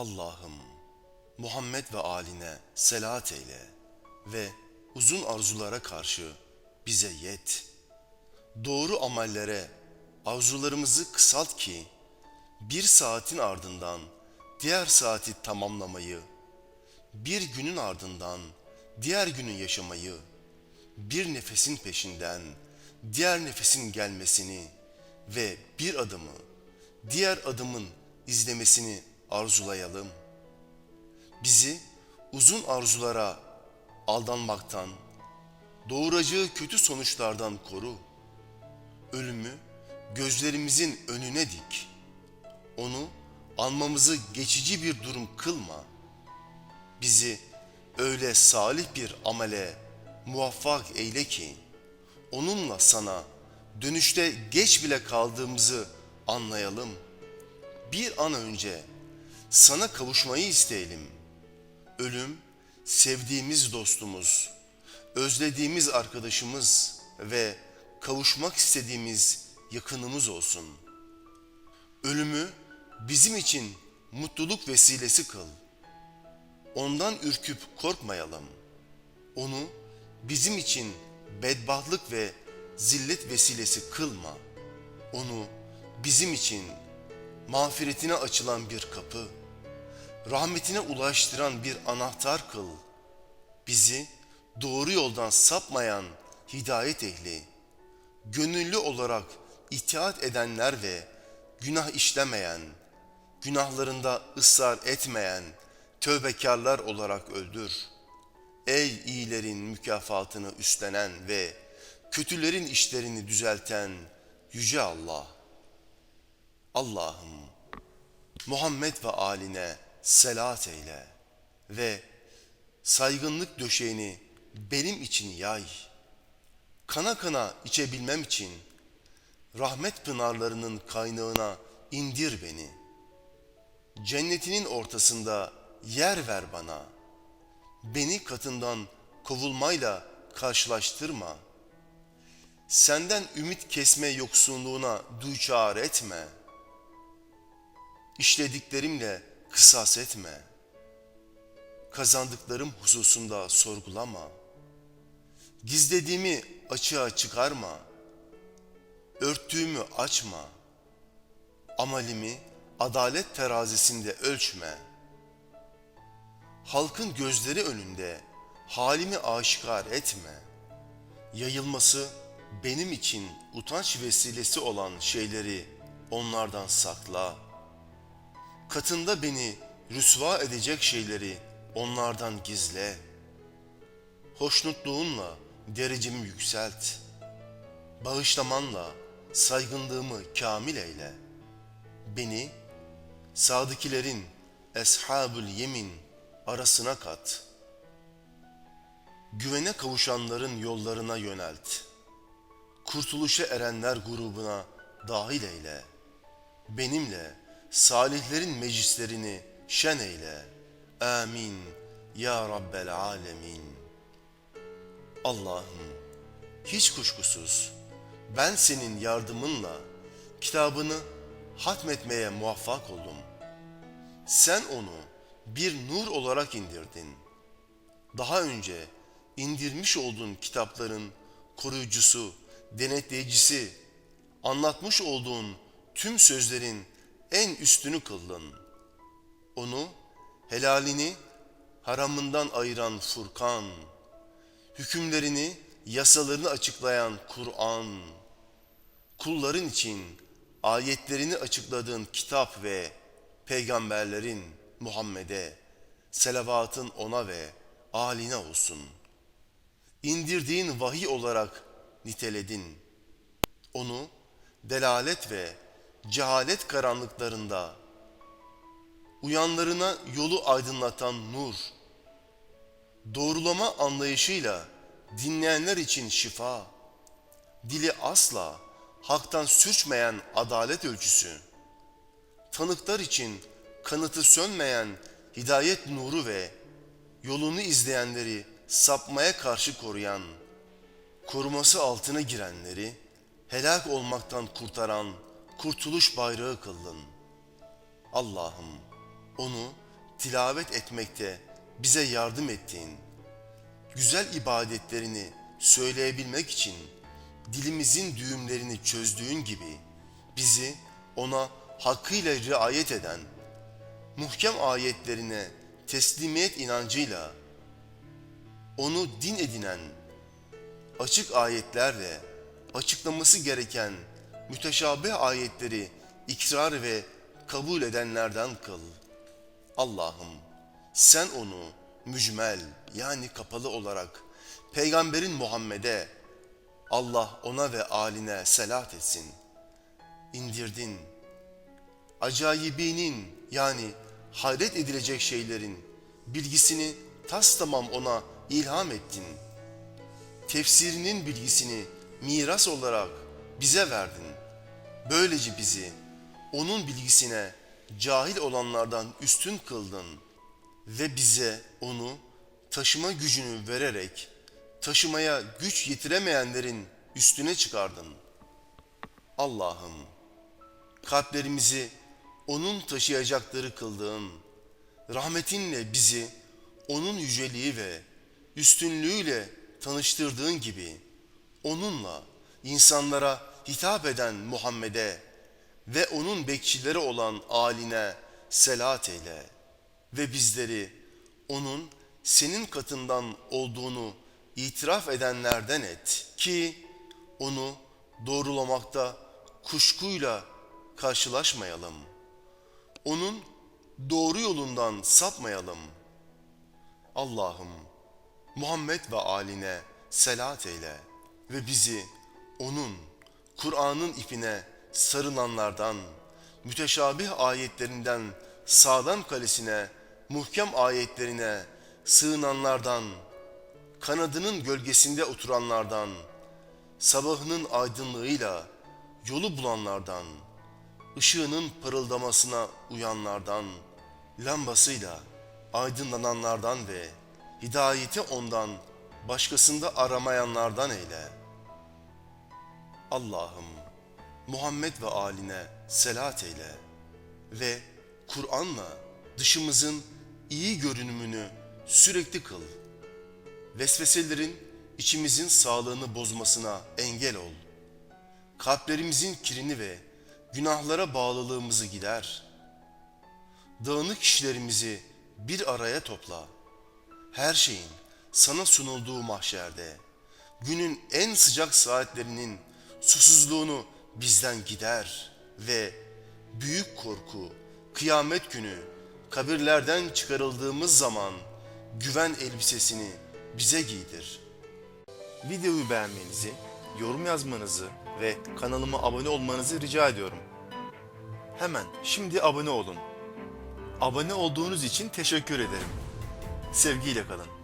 Allah'ım Muhammed ve aline selat eyle ve uzun arzulara karşı bize yet. Doğru amellere arzularımızı kısalt ki bir saatin ardından diğer saati tamamlamayı, bir günün ardından diğer günü yaşamayı, bir nefesin peşinden diğer nefesin gelmesini ve bir adımı diğer adımın izlemesini arzulayalım. Bizi uzun arzulara aldanmaktan, doğuracağı kötü sonuçlardan koru. Ölümü gözlerimizin önüne dik. Onu anmamızı geçici bir durum kılma. Bizi öyle salih bir amele muvaffak eyle ki onunla sana dönüşte geç bile kaldığımızı anlayalım. Bir an önce sana kavuşmayı isteyelim. Ölüm sevdiğimiz dostumuz, özlediğimiz arkadaşımız ve kavuşmak istediğimiz yakınımız olsun. Ölümü bizim için mutluluk vesilesi kıl. Ondan ürküp korkmayalım. Onu bizim için bedbahtlık ve zillet vesilesi kılma. Onu bizim için mağfiretine açılan bir kapı, rahmetine ulaştıran bir anahtar kıl. Bizi doğru yoldan sapmayan hidayet ehli, gönüllü olarak itaat edenler ve günah işlemeyen, günahlarında ısrar etmeyen tövbekarlar olarak öldür. Ey iyilerin mükafatını üstlenen ve kötülerin işlerini düzelten yüce Allah. Allah'ım Muhammed ve aline selat eyle ve saygınlık döşeğini benim için yay. Kana kana içebilmem için rahmet pınarlarının kaynağına indir beni. Cennetinin ortasında yer ver bana. Beni katından kovulmayla karşılaştırma. Senden ümit kesme yoksunluğuna duçar etme. İşlediklerimle kısas etme. Kazandıklarım hususunda sorgulama. Gizlediğimi açığa çıkarma. Örttüğümü açma. Amalimi adalet terazisinde ölçme. Halkın gözleri önünde halimi aşikar etme. Yayılması benim için utanç vesilesi olan şeyleri onlardan sakla. Katında beni rüsva edecek şeyleri onlardan gizle. Hoşnutluğunla derecemi yükselt. Bağışlamanla saygınlığımı kamil eyle. Beni sadıkilerin eshabül yemin arasına kat. Güvene kavuşanların yollarına yönelt. Kurtuluşa erenler grubuna dahil eyle. Benimle salihlerin meclislerini şen eyle. Amin. Ya Rabbel Alemin. Allah'ım hiç kuşkusuz ben senin yardımınla kitabını hatmetmeye muvaffak oldum. Sen onu bir nur olarak indirdin. Daha önce indirmiş olduğun kitapların koruyucusu, denetleyicisi, anlatmış olduğun tüm sözlerin en üstünü kıldın. Onu helalini haramından ayıran Furkan, hükümlerini, yasalarını açıklayan Kur'an, kulların için ayetlerini açıkladığın kitap ve peygamberlerin Muhammed'e, selavatın ona ve aline olsun. İndirdiğin vahiy olarak niteledin. Onu delalet ve cehalet karanlıklarında uyanlarına yolu aydınlatan nur, doğrulama anlayışıyla dinleyenler için şifa, dili asla haktan sürçmeyen adalet ölçüsü, tanıklar için kanıtı sönmeyen hidayet nuru ve yolunu izleyenleri sapmaya karşı koruyan, koruması altına girenleri helak olmaktan kurtaran kurtuluş bayrağı kıldın. Allah'ım onu tilavet etmekte bize yardım ettiğin, güzel ibadetlerini söyleyebilmek için dilimizin düğümlerini çözdüğün gibi bizi ona hakkıyla riayet eden, muhkem ayetlerine teslimiyet inancıyla onu din edinen, açık ayetlerle açıklaması gereken müteşabih ayetleri ikrar ve kabul edenlerden kıl. Allah'ım sen onu mücmel yani kapalı olarak Peygamberin Muhammed'e Allah ona ve aline selat etsin. indirdin. Acayibinin yani hayret edilecek şeylerin bilgisini tas tamam ona ilham ettin. Tefsirinin bilgisini miras olarak bize verdin. Böylece bizi onun bilgisine cahil olanlardan üstün kıldın ve bize onu taşıma gücünü vererek taşımaya güç yetiremeyenlerin üstüne çıkardın. Allah'ım kalplerimizi onun taşıyacakları kıldığın rahmetinle bizi onun yüceliği ve üstünlüğüyle tanıştırdığın gibi onunla insanlara hitap eden Muhammed'e ve onun bekçileri olan aline selat eyle ve bizleri onun senin katından olduğunu itiraf edenlerden et ki onu doğrulamakta kuşkuyla karşılaşmayalım. Onun doğru yolundan sapmayalım. Allah'ım Muhammed ve aline selat eyle ve bizi onun Kur'an'ın ipine sarılanlardan, müteşabih ayetlerinden sağdan kalesine, muhkem ayetlerine sığınanlardan, kanadının gölgesinde oturanlardan, sabahının aydınlığıyla yolu bulanlardan, ışığının parıldamasına uyanlardan, lambasıyla aydınlananlardan ve hidayeti ondan başkasında aramayanlardan eyle. Allah'ım Muhammed ve aline selat eyle ve Kur'an'la dışımızın iyi görünümünü sürekli kıl. Vesveselerin içimizin sağlığını bozmasına engel ol. Kalplerimizin kirini ve günahlara bağlılığımızı gider. Dağınık işlerimizi bir araya topla. Her şeyin sana sunulduğu mahşerde, günün en sıcak saatlerinin susuzluğunu bizden gider ve büyük korku, kıyamet günü kabirlerden çıkarıldığımız zaman güven elbisesini bize giydir. Videoyu beğenmenizi, yorum yazmanızı ve kanalıma abone olmanızı rica ediyorum. Hemen şimdi abone olun. Abone olduğunuz için teşekkür ederim. Sevgiyle kalın.